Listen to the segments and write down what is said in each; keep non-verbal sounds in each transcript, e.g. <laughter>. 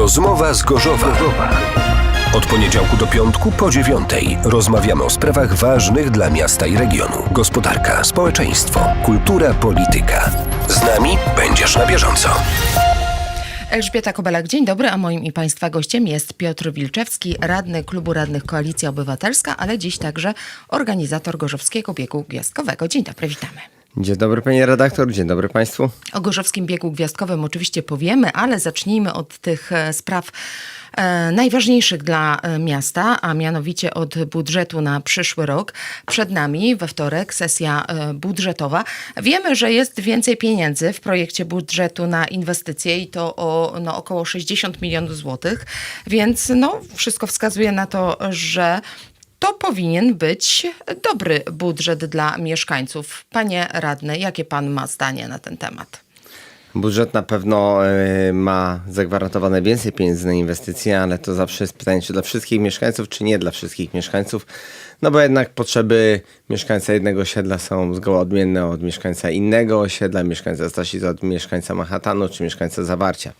Rozmowa z Gorzowa. Od poniedziałku do piątku po dziewiątej rozmawiamy o sprawach ważnych dla miasta i regionu. Gospodarka, społeczeństwo, kultura, polityka. Z nami będziesz na bieżąco. Elżbieta Kobelak, dzień dobry, a moim i Państwa gościem jest Piotr Wilczewski, radny Klubu Radnych Koalicja Obywatelska, ale dziś także organizator Gorzowskiego Biegu Gwiazdkowego. Dzień dobry, witamy. Dzień dobry panie redaktor, dzień dobry państwu. O Gorzowskim Biegu Gwiazdkowym oczywiście powiemy, ale zacznijmy od tych e, spraw e, najważniejszych dla e, miasta, a mianowicie od budżetu na przyszły rok. Przed nami we wtorek sesja budżetowa. Wiemy, że jest więcej pieniędzy w projekcie budżetu na inwestycje i to o no, około 60 milionów złotych, więc no, wszystko wskazuje na to, że to powinien być dobry budżet dla mieszkańców. Panie radny, jakie pan ma zdanie na ten temat? Budżet na pewno e, ma zagwarantowane więcej pieniędzy na inwestycje, ale to zawsze jest pytanie, czy dla wszystkich mieszkańców, czy nie dla wszystkich mieszkańców. No bo jednak potrzeby mieszkańca jednego osiedla są zgoła odmienne od mieszkańca innego osiedla, mieszkańca Stasic od mieszkańca Manhattanu, czy mieszkańca Zawarcia.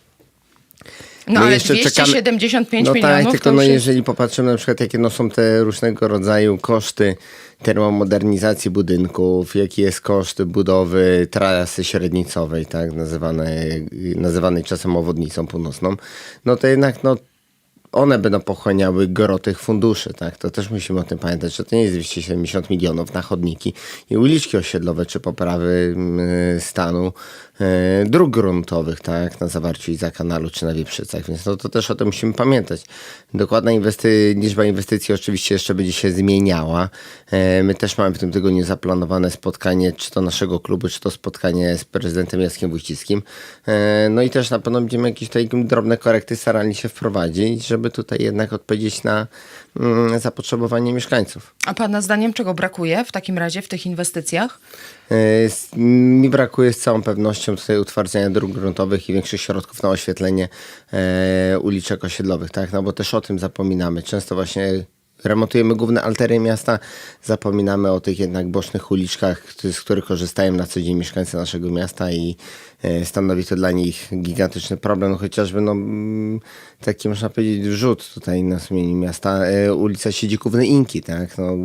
No My ale jeszcze 275 no milionów tak, tylko no jest... jeżeli popatrzymy na przykład jakie no są te różnego rodzaju koszty termomodernizacji budynków, jaki jest koszt budowy trasy średnicowej, tak, nazywanej, nazywanej czasem obwodnicą północną, no to jednak no one będą pochłaniały gro tych funduszy, tak? To też musimy o tym pamiętać, że to nie jest 270 milionów na chodniki i uliczki osiedlowe, czy poprawy mm, stanu dróg gruntowych, tak? Na zawarciu za kanalu, czy na Wieprzycach, więc no to też o tym musimy pamiętać. Dokładna inwesty- liczba inwestycji oczywiście jeszcze będzie się zmieniała. E, my też mamy w tym tygodniu zaplanowane spotkanie, czy to naszego klubu, czy to spotkanie z prezydentem Jackiem Wójcickim. E, no i też na pewno będziemy jakieś tutaj drobne korekty starali się wprowadzić, żeby tutaj jednak odpowiedzieć na mm, zapotrzebowanie mieszkańców. A pana zdaniem czego brakuje w takim razie w tych inwestycjach? E, Mi brakuje z całą pewnością tutaj utwardzenia dróg gruntowych i większych środków na oświetlenie e, uliczek osiedlowych, tak? No bo też o tym zapominamy. Często właśnie remontujemy główne arterie miasta, zapominamy o tych jednak bocznych uliczkach, z których korzystają na co dzień mieszkańcy naszego miasta i e, stanowi to dla nich gigantyczny problem, chociażby no, mm, taki można powiedzieć wrzut tutaj na sumieniu miasta, ulica Siedzików Inki, tak? No,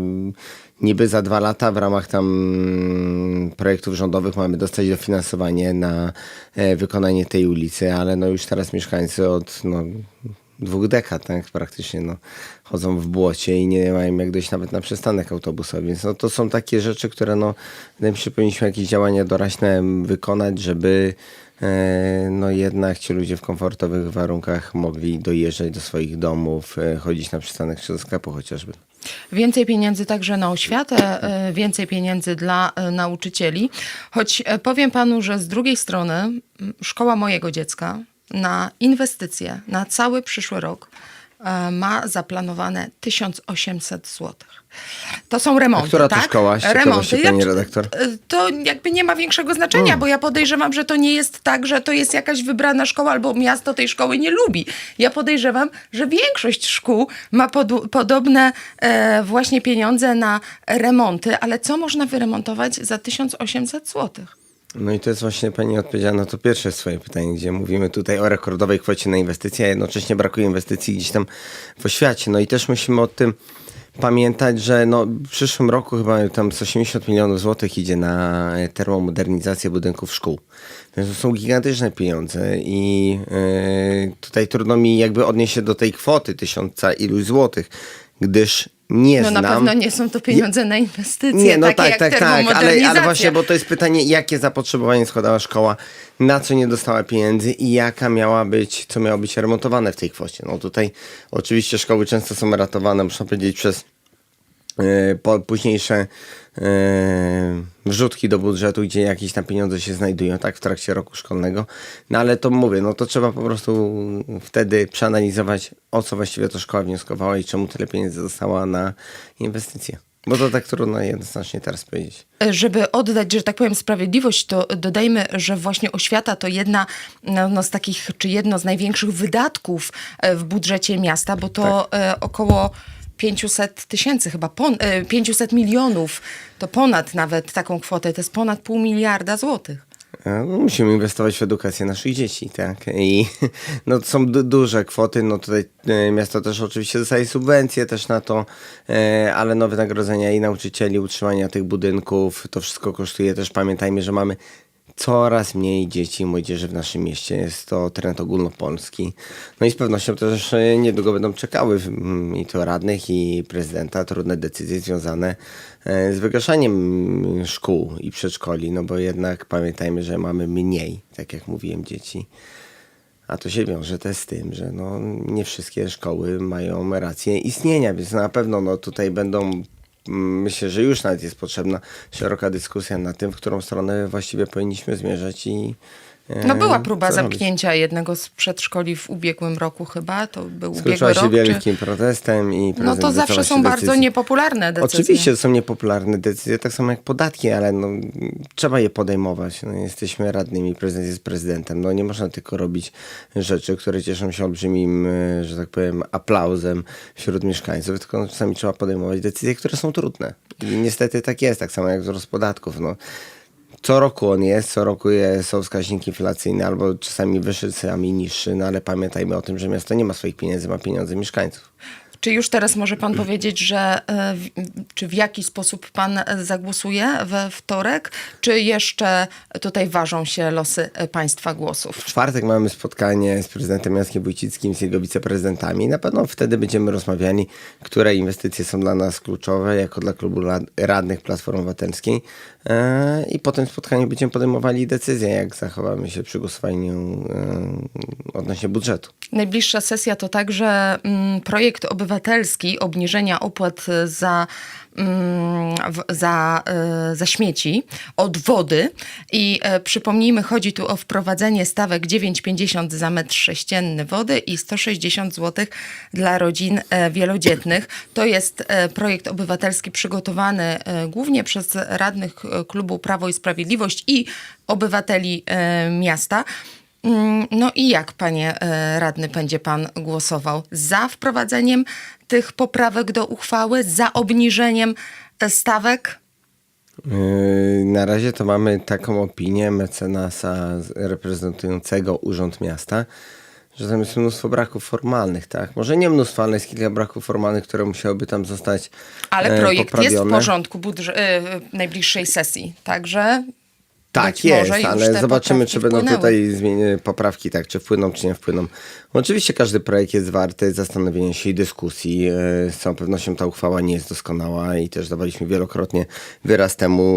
Niby za dwa lata w ramach tam mm, projektów rządowych mamy dostać dofinansowanie na e, wykonanie tej ulicy, ale no już teraz mieszkańcy od no, dwóch dekad tak praktycznie no, chodzą w błocie i nie mają jak dojść nawet na przystanek autobusowy. Więc no, to są takie rzeczy, które no, się, powinniśmy jakieś działania doraźne wykonać, żeby e, no jednak ci ludzie w komfortowych warunkach mogli dojeżdżać do swoich domów, e, chodzić na przystanek czy do sklepu chociażby. Więcej pieniędzy także na oświatę, e, więcej pieniędzy dla e, nauczycieli. Choć e, powiem panu, że z drugiej strony szkoła mojego dziecka na inwestycje na cały przyszły rok ma zaplanowane 1800 zł. To są remonty, A która to tak? szkoła? Z ciekawości, pani redaktor? e, To jakby nie ma większego znaczenia, bo ja podejrzewam, że to nie jest tak, że to jest jakaś wybrana szkoła albo miasto tej szkoły nie lubi. Ja podejrzewam, że większość szkół ma pod, podobne e, właśnie pieniądze na remonty, ale co można wyremontować za 1800 zł? No i to jest właśnie pani odpowiedziała na to pierwsze swoje pytanie, gdzie mówimy tutaj o rekordowej kwocie na inwestycje, a jednocześnie brakuje inwestycji gdzieś tam w oświacie. No i też musimy o tym pamiętać, że no w przyszłym roku chyba tam z 80 milionów złotych idzie na termomodernizację budynków szkół. Więc to są gigantyczne pieniądze i e, tutaj trudno mi jakby odnieść się do tej kwoty tysiąca iluś złotych, gdyż nie No znam... na pewno nie są to pieniądze na inwestycje, Nie, no tak, tak, tak, ale, ale właśnie, bo to jest pytanie, jakie zapotrzebowanie składała szkoła, na co nie dostała pieniędzy i jaka miała być, co miało być remontowane w tej kwocie. No tutaj oczywiście szkoły często są ratowane, można powiedzieć, przez po, późniejsze e, wrzutki do budżetu, gdzie jakieś tam pieniądze się znajdują, tak, w trakcie roku szkolnego. No ale to mówię, no to trzeba po prostu wtedy przeanalizować, o co właściwie to szkoła wnioskowała i czemu tyle pieniędzy dostała na inwestycje. Bo to tak trudno jednoznacznie teraz powiedzieć. Żeby oddać, że tak powiem, sprawiedliwość, to dodajmy, że właśnie oświata to jedna no, no, z takich, czy jedno z największych wydatków e, w budżecie miasta, bo to Tak. e, około 500 tysięcy, chyba pon, e, 500 milionów, to ponad nawet taką kwotę, to jest ponad pół miliarda złotych. E, no, Musimy inwestować w edukację naszych dzieci, tak? I <laughs> no, to są du- duże kwoty. No tutaj e, miasto też oczywiście dostaje subwencje też na to, e, ale no wynagrodzenia i nauczycieli, utrzymania tych budynków, to wszystko kosztuje. Też pamiętajmy, że mamy coraz mniej dzieci i młodzieży w naszym mieście. Jest to trend ogólnopolski. No i z pewnością też e, niedługo będą czekały mm, i to radnych i prezydenta trudne decyzje związane e, z wygaszaniem mm, szkół i przedszkoli, no bo jednak pamiętajmy, że mamy mniej, tak jak mówiłem, dzieci. A to się wiąże też z tym, że no, nie wszystkie szkoły mają rację istnienia, więc na pewno no, tutaj będą, myślę, że już nawet jest potrzebna szeroka dyskusja na tym, w którą stronę właściwie powinniśmy zmierzać i No była próba co robić. zamknięcia jednego z przedszkoli w ubiegłym roku chyba, to był ubiegły Skończyła się rok. czy- wielkim protestem i No to zawsze są bardzo decyzji. niepopularne decyzje. Oczywiście to są niepopularne decyzje, tak samo jak podatki, ale no, trzeba je podejmować. No, jesteśmy radnymi, prezydent jest prezydentem. No, nie można tylko robić rzeczy, które cieszą się olbrzymim, e, że tak powiem, aplauzem wśród mieszkańców, tylko no, czasami trzeba podejmować decyzje, które są trudne. I niestety tak jest, tak samo jak wzrost podatków. No. Co roku on jest, co roku jest, są wskaźniki inflacyjne, albo czasami wyższy, czasami niższy, no ale pamiętajmy o tym, że miasto nie ma swoich pieniędzy, ma pieniądze mieszkańców. Czy już teraz może pan powiedzieć, że e, w, czy w jaki sposób pan e, zagłosuje we wtorek, czy jeszcze tutaj ważą się losy e, państwa głosów? W czwartek mamy spotkanie z prezydentem Jackiem Wójcickim, z jego wiceprezydentami. Na pewno wtedy będziemy rozmawiali, które inwestycje są dla nas kluczowe, jako dla klubu rad- radnych Platformy Obywatelskiej. I po tym spotkaniu będziemy podejmowali decyzję, jak zachowamy się przy głosowaniu odnośnie budżetu. Najbliższa sesja to także mm, projekt obywatelski obniżenia opłat za, mm, za, e, za śmieci od wody. I e, przypomnijmy, chodzi tu o wprowadzenie stawek 9,50 za metr sześcienny wody i 160 zł dla rodzin e, wielodzietnych. To jest projekt obywatelski przygotowany głównie przez radnych klubu Prawo i Sprawiedliwość i obywateli miasta. Mm, No i jak, panie e, radny, będzie pan głosował? Za wprowadzeniem tych poprawek do uchwały, za obniżeniem e, stawek? Yy, Na razie to mamy taką opinię mecenasa reprezentującego Urząd Miasta, że tam jest mnóstwo braków formalnych, tak? Może nie mnóstwo, ale jest kilka braków formalnych, które musiałyby tam zostać Ale e, projekt jest w poprawione. porządku najbliższej sesji, także Tak, być jest, ale zobaczymy, czy będą wpłynęły. tutaj zmieni- poprawki, tak, czy wpłyną, czy nie wpłyną. Oczywiście każdy projekt jest warty zastanowienia się i dyskusji. E, Z całą pewnością ta uchwała nie jest doskonała i też dawaliśmy wielokrotnie wyraz temu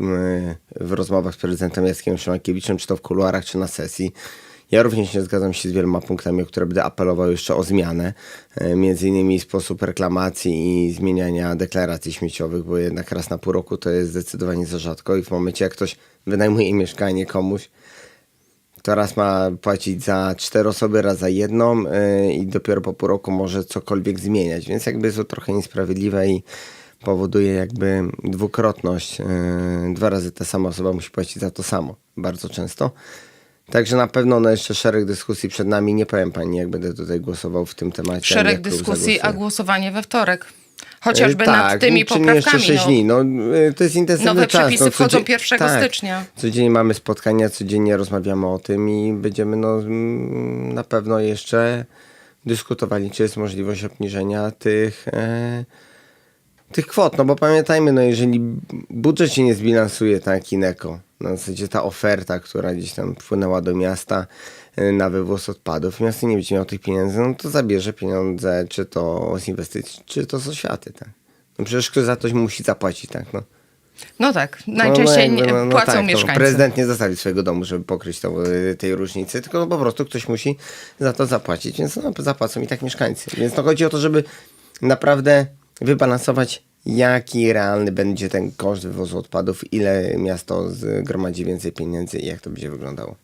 mm, w rozmowach z prezydentem Jackiem Szymankiewiczem, czy to w kuluarach, czy na sesji. Ja również nie zgadzam się z wieloma punktami, o które będę apelował jeszcze o zmianę. E, Między innymi sposób reklamacji i zmieniania deklaracji śmieciowych, bo jednak raz na pół roku to jest zdecydowanie za rzadko i w momencie jak ktoś wynajmuje mieszkanie komuś, to raz ma płacić za cztery osoby, raz za jedną yy, i dopiero po pół roku może cokolwiek zmieniać, więc jakby jest to trochę niesprawiedliwe i powoduje jakby dwukrotność. Yy, dwa razy ta sama osoba musi płacić za to samo, bardzo często. Także na pewno no jeszcze szereg dyskusji przed nami. Nie powiem pani, jak będę tutaj głosował w tym temacie. Szereg dyskusji, a głosowanie we wtorek. Chociażby E, nad tymi czyli jeszcze poprawkami. wcześniej. No, e, to jest intensywny Nowe czas. przepisy no, wchodzą codzie- 1 tak, stycznia. Codziennie mamy spotkania, codziennie rozmawiamy o tym i będziemy no, na pewno jeszcze dyskutowali, czy jest możliwość obniżenia tych, e, tych kwot. No bo pamiętajmy, no jeżeli budżet się nie zbilansuje, tak, Ineko, na zasadzie ta oferta, która gdzieś tam wpłynęła do miasta e, na wywóz odpadów, miasto nie będzie miało tych pieniędzy, no to zabierze pieniądze, czy to z inwestycji, czy to z oświaty, tak. No przecież ktoś za coś musi zapłacić, tak, no. No tak, No, najczęściej jakby, no, no płacą tak, no, mieszkańcy. prezydent nie zostawi swojego domu, żeby pokryć tą, y, tej różnicy, tylko no, po prostu ktoś musi za to zapłacić, więc no, zapłacą i tak mieszkańcy. Więc no, chodzi o to, żeby naprawdę wybalansować, jaki realny będzie ten koszt wywozu odpadów, ile miasto zgromadzi więcej pieniędzy i jak to będzie wyglądało.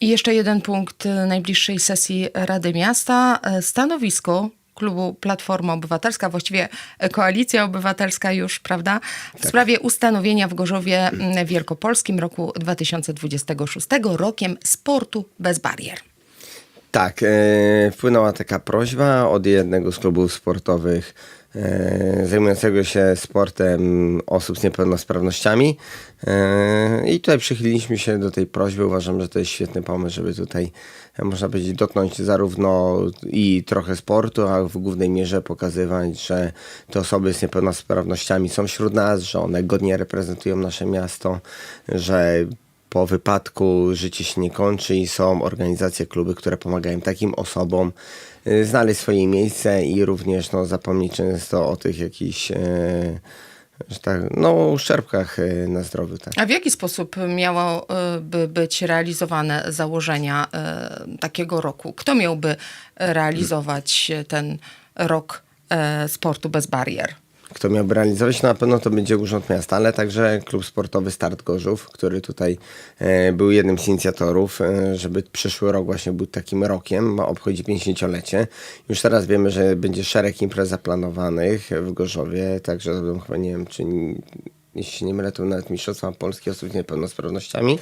I jeszcze jeden punkt najbliższej sesji Rady Miasta. Stanowisko klubu Platforma Obywatelska, właściwie Koalicja Obywatelska już, prawda? W sprawie ustanowienia w Gorzowie m, Wielkopolskim roku 2026 rokiem sportu bez barier. Tak, e, wpłynęła taka prośba od jednego z klubów sportowych e, zajmującego się sportem osób z niepełnosprawnościami. E, I tutaj przychyliliśmy się do tej prośby. Uważam, że to jest świetny pomysł, żeby tutaj, można powiedzieć, dotknąć zarówno i trochę sportu, a w głównej mierze pokazywać, że te osoby z niepełnosprawnościami są wśród nas, że one godnie reprezentują nasze miasto, że po wypadku życie się nie kończy i są organizacje, kluby, które pomagają takim osobom y, znaleźć swoje miejsce i również no, zapomnieć często o tych jakichś e, że tak, no, uszczerbkach e, na zdrowiu. Tak. A w jaki sposób miałoby być realizowane założenia takiego roku? Kto miałby realizować ten rok sportu bez barier? Kto miałby realizować? No, Na pewno to będzie Urząd Miasta, ale także Klub Sportowy Start Gorzów, który tutaj e, był jednym z inicjatorów, e, żeby przyszły rok właśnie był takim rokiem, obchodzi 50-lecie. Już teraz wiemy, że będzie szereg imprez zaplanowanych w Gorzowie, także to chyba nie wiem, czy jeśli się nie mylę, to nawet Mistrzostwa Polskie osób z niepełnosprawnościami.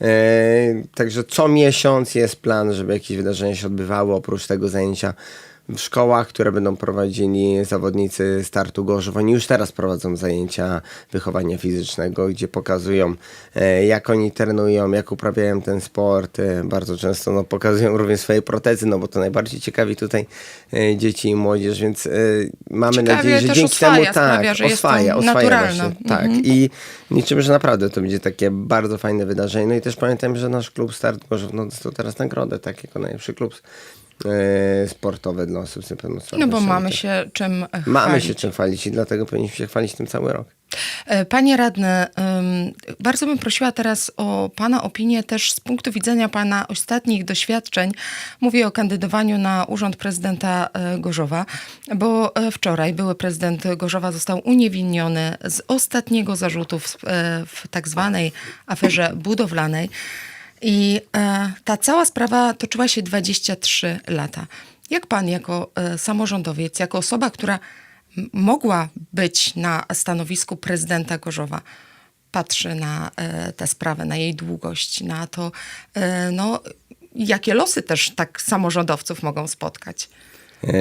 E, także co miesiąc jest plan, żeby jakieś wydarzenia się odbywały, oprócz tego zajęcia w szkołach, które będą prowadzili zawodnicy startu Gorzów. Oni już teraz prowadzą zajęcia wychowania fizycznego, gdzie pokazują, e, jak oni trenują, jak uprawiają ten sport. E, bardzo często no, pokazują również swoje protezy, no bo to najbardziej ciekawi tutaj e, dzieci i młodzież, więc mamy Ciekawie nadzieję, że dzięki oswaja, temu tak, sprawia, że oswaja, oswaja naturalne. właśnie, tak. Mhm. I liczymy, że naprawdę to będzie takie bardzo fajne wydarzenie. No i też pamiętajmy, że nasz klub Start Gorzów no, dostał teraz nagrodę, tak, jako najlepszy klub e, sportowy dla osób z No niepełnosprawnościami. bo mamy się czym chwalić. Mamy się czym chwalić i dlatego powinniśmy się chwalić tym cały rok. E, Panie radny, bardzo bym prosiła teraz o Pana opinię też z punktu widzenia Pana ostatnich doświadczeń. Mówię o kandydowaniu na urząd prezydenta e, Gorzowa, bo wczoraj były prezydent Gorzowa został uniewinniony z ostatniego zarzutu w, w tak zwanej aferze budowlanej. I e, ta cała sprawa toczyła się 23 lata. Jak pan jako e, samorządowiec, jako osoba, która mogła być na stanowisku prezydenta Gorzowa, patrzy na e, tę sprawę, na jej długość, na to, e, no, jakie losy też tak samorządowców mogą spotkać. E,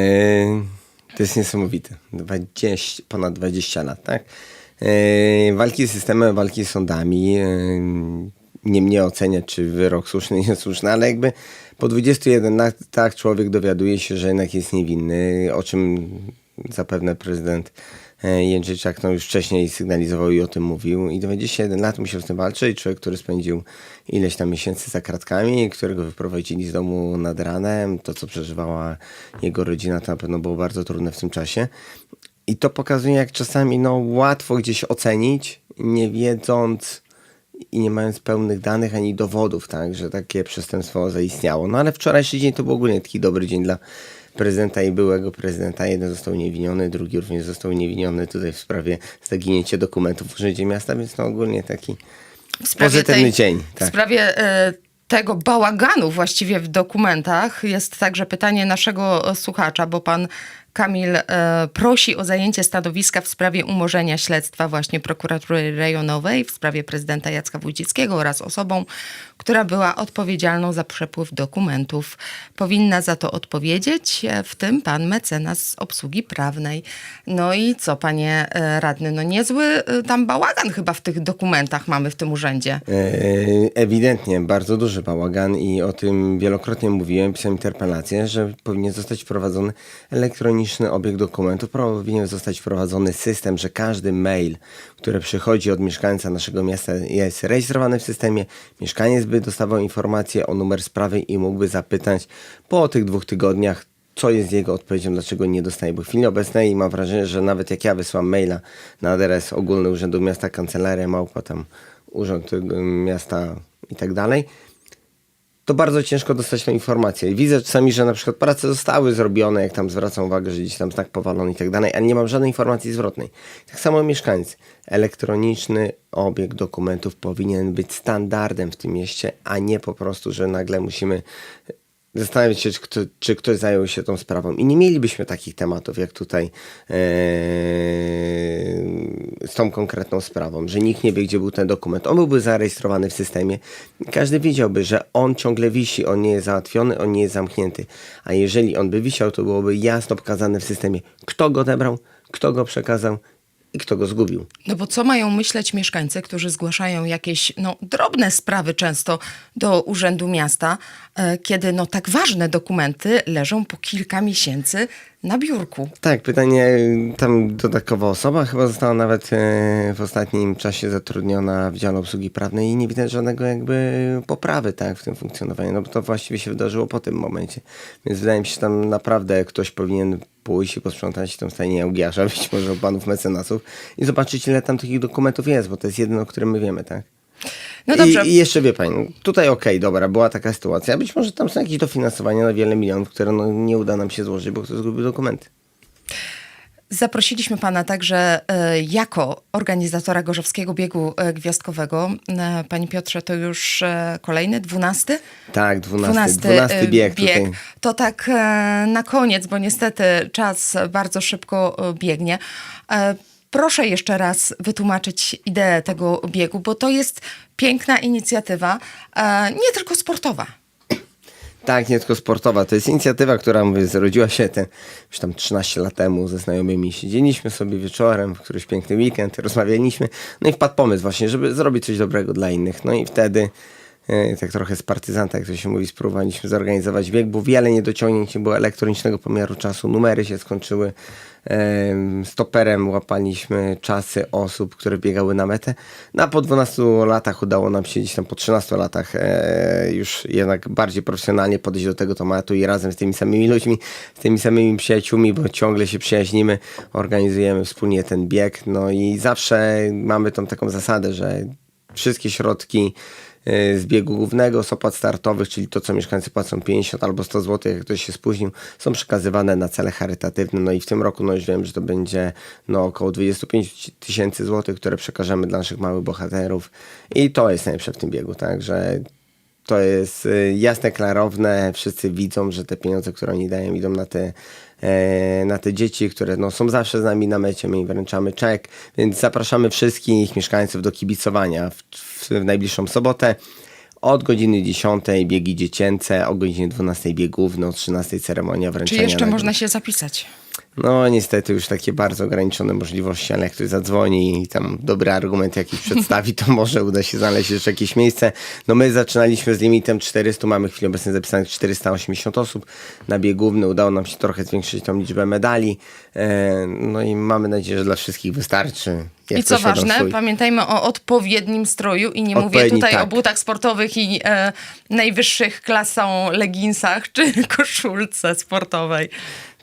to jest niesamowite. 20, ponad 20 lat, tak? E, walki z systemem, walki z sądami. E, nie mnie oceniać, czy wyrok słuszny, <laughs> niesłuszny, ale jakby po 21 latach człowiek dowiaduje się, że jednak jest niewinny, o czym zapewne prezydent e, Jędrzejczak no, już wcześniej sygnalizował i o tym mówił. I 21 lat musiał z tym walczyć. Człowiek, który spędził ileś tam miesięcy za kratkami, którego wyprowadzili z domu nad ranem. To, co przeżywała jego rodzina, to na pewno było bardzo trudne w tym czasie. I to pokazuje, jak czasami no, łatwo gdzieś ocenić, nie wiedząc i nie mając pełnych danych ani dowodów, tak, że takie przestępstwo zaistniało. No ale wczorajszy dzień to był ogólnie taki dobry dzień dla prezydenta i byłego prezydenta. Jeden został uniewinniony, drugi również został uniewinniony tutaj w sprawie zaginięcia dokumentów w Urzędzie Miasta, więc no ogólnie taki W pozytywny dzień. W Tak. sprawie e, tego bałaganu właściwie w dokumentach jest także pytanie naszego słuchacza, bo pan Kamil e, prosi o zajęcie stanowiska w sprawie umorzenia śledztwa właśnie prokuratury rejonowej w sprawie prezydenta Jacka Wójcickiego oraz osobą, która była odpowiedzialną za przepływ dokumentów. Powinna za to odpowiedzieć, e, w tym pan mecenas z obsługi prawnej. No i co, panie e, radny, no niezły tam bałagan chyba w tych dokumentach mamy w tym urzędzie. Ewidentnie bardzo duży bałagan i o tym wielokrotnie mówiłem, pisałem interpelację, że powinien zostać wprowadzony elektroniczny obieg dokumentów, powinien zostać wprowadzony system, że każdy mail, który przychodzi od mieszkańca naszego miasta jest rejestrowany w systemie, mieszkaniec by dostawał informację o numer sprawy i mógłby zapytać po tych dwóch tygodniach, co jest jego odpowiedzią, dlaczego nie dostaje. Bo w chwili obecnej mam wrażenie, że nawet jak ja wysłam maila na adres ogólny Urzędu Miasta, Kancelaria Małpa, tam Urząd Miasta i tak dalej, to bardzo ciężko dostać tą informację. I widzę czasami, że na przykład prace zostały zrobione, jak tam zwracam uwagę, że gdzieś tam znak powalony i tak dalej, ale nie mam żadnej informacji zwrotnej. Tak samo mieszkańcy. Elektroniczny obieg dokumentów powinien być standardem w tym mieście, a nie po prostu, że nagle musimy zastanawiać się, czy, kto, czy ktoś zajął się tą sprawą. I nie mielibyśmy takich tematów, jak tutaj e, z tą konkretną sprawą, że nikt nie wie, gdzie był ten dokument. On byłby zarejestrowany w systemie. Każdy wiedziałby, że on ciągle wisi, on nie jest załatwiony, on nie jest zamknięty. A jeżeli on by wisiał, to byłoby jasno pokazane w systemie, kto go odebrał, kto go przekazał i kto go zgubił. No bo co mają myśleć mieszkańcy, którzy zgłaszają jakieś no, drobne sprawy często do Urzędu Miasta, e, kiedy no, tak ważne dokumenty leżą po kilka miesięcy na biurku? Tak, pytanie, tam dodatkowa osoba chyba została nawet e, w ostatnim czasie zatrudniona w dziale obsługi prawnej i nie widać żadnego jakby poprawy tak, w tym funkcjonowaniu, no bo to właściwie się wydarzyło po tym momencie. Więc wydaje mi się, że tam naprawdę ktoś powinien pójść i posprzątać w tym stanie Ełgiasza, <laughs> być może panów mecenasów i zobaczyć ile tam takich dokumentów jest, bo to jest jedyne, o którym my wiemy, tak? No dobrze. I, I jeszcze wie pani, tutaj okej, dobra, była taka sytuacja, być może tam są jakieś dofinansowania na wiele milionów, które no, nie uda nam się złożyć, bo ktoś zgubił dokumenty. Zaprosiliśmy pana także e, jako organizatora Gorzowskiego Biegu e, Gwiazdkowego. E, Panie Piotrze, to już kolejny, dwunasty? Tak, dwunasty, dwunasty e, bieg, tutaj. To tak na koniec, bo niestety czas bardzo szybko biegnie. Proszę jeszcze raz wytłumaczyć ideę tego biegu, bo to jest piękna inicjatywa, e, nie tylko sportowa. Tak, nie tylko sportowa. To jest inicjatywa, która mówię, zrodziła się ten, już tam 13 lat temu ze znajomymi. Siedzieliśmy sobie wieczorem w któryś piękny weekend, rozmawialiśmy. No i wpadł pomysł właśnie, żeby zrobić coś dobrego dla innych. No i wtedy tak trochę z partyzanta, jak to się mówi, spróbowaliśmy zorganizować bieg, bo wiele niedociągnięć nie było elektronicznego pomiaru czasu, numery się skończyły. Em, Stoperem łapaliśmy czasy osób, które biegały na metę. No a po 12 latach udało nam się gdzieś tam po 13 latach e, już jednak bardziej profesjonalnie podejść do tego tematu i razem z tymi samymi ludźmi, z tymi samymi przyjaciółmi, bo ciągle się przyjaźnimy, organizujemy wspólnie ten bieg. No i zawsze mamy tą taką zasadę, że wszystkie środki z biegu głównego, z opłat startowych, czyli to, co mieszkańcy płacą 50 albo 100 zł, jak ktoś się spóźnił, są przekazywane na cele charytatywne. No i w tym roku, no już wiem, że to będzie no, około 25 tysięcy złotych, które przekażemy dla naszych małych bohaterów. I to jest najlepsze w tym biegu, tak, że to jest y, jasne, klarowne. Wszyscy widzą, że te pieniądze, które oni dają, idą na te, na te dzieci, które no, są zawsze z nami na mecie. My im wręczamy czek, więc zapraszamy wszystkich mieszkańców do kibicowania w, w, w najbliższą sobotę. Od godziny 10 biegi dziecięce, o godzinie 12 bieg główny, o 13 ceremonia Czy wręczenia. jeszcze nagród. można się zapisać? No niestety już takie bardzo ograniczone możliwości, ale jak ktoś zadzwoni i tam dobry argument jakiś <laughs> przedstawi, to może uda się znaleźć jeszcze jakieś miejsce. No my zaczynaliśmy z limitem 400, mamy w chwili obecnej zapisanych 480 osób na bieg główny. Udało nam się trochę zwiększyć tą liczbę medali. E, No i mamy nadzieję, że dla wszystkich wystarczy. I co ważne, swój- pamiętajmy o odpowiednim stroju i nie mówię tutaj o tak. butach sportowych i e, najwyższych klasą leginsach czy <laughs> koszulce sportowej.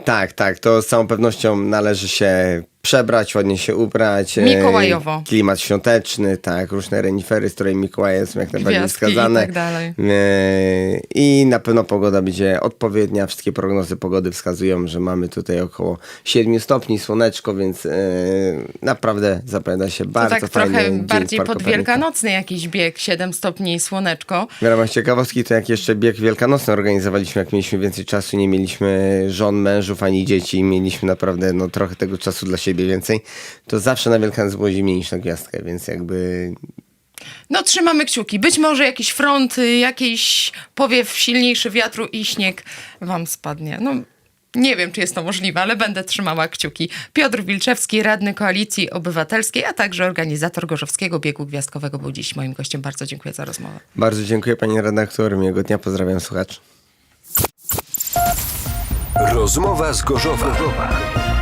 Tak, tak, to z całą pewnością należy się przebrać, ładnie się ubrać. e, Mikołajowo. Klimat świąteczny, tak, różne renifery, z którymi Mikołaje są jak najbardziej Gwiazdki i wskazane. tak dalej. E, I na pewno pogoda będzie odpowiednia. Wszystkie prognozy pogody wskazują, że mamy tutaj około 7 stopni, słoneczko, więc e, naprawdę zapowiada się To bardzo tak fajny trochę bardziej pod wielkanocny jakiś bieg, 7 stopni i słoneczko. W ramach ciekawostki, to jak jeszcze bieg wielkanocny organizowaliśmy, jak mieliśmy więcej czasu, nie mieliśmy żon, mężów ani dzieci, mieliśmy naprawdę no, trochę tego czasu dla siebie więcej, to zawsze na Wielkanoc było zimniej niż na Gwiazdkę, więc jakby No trzymamy kciuki. Być może jakiś front, y, jakiś powiew silniejszy wiatru i śnieg wam spadnie. No nie wiem, czy jest to możliwe, ale będę trzymała kciuki. Piotr Wilczewski, radny Koalicji Obywatelskiej, a także organizator Gorzowskiego Biegu Gwiazdkowego był dziś moim gościem. Bardzo dziękuję za rozmowę. bardzo dziękuję pani redaktor, miłego dnia, pozdrawiam słuchaczy. Rozmowa z Gorzowa.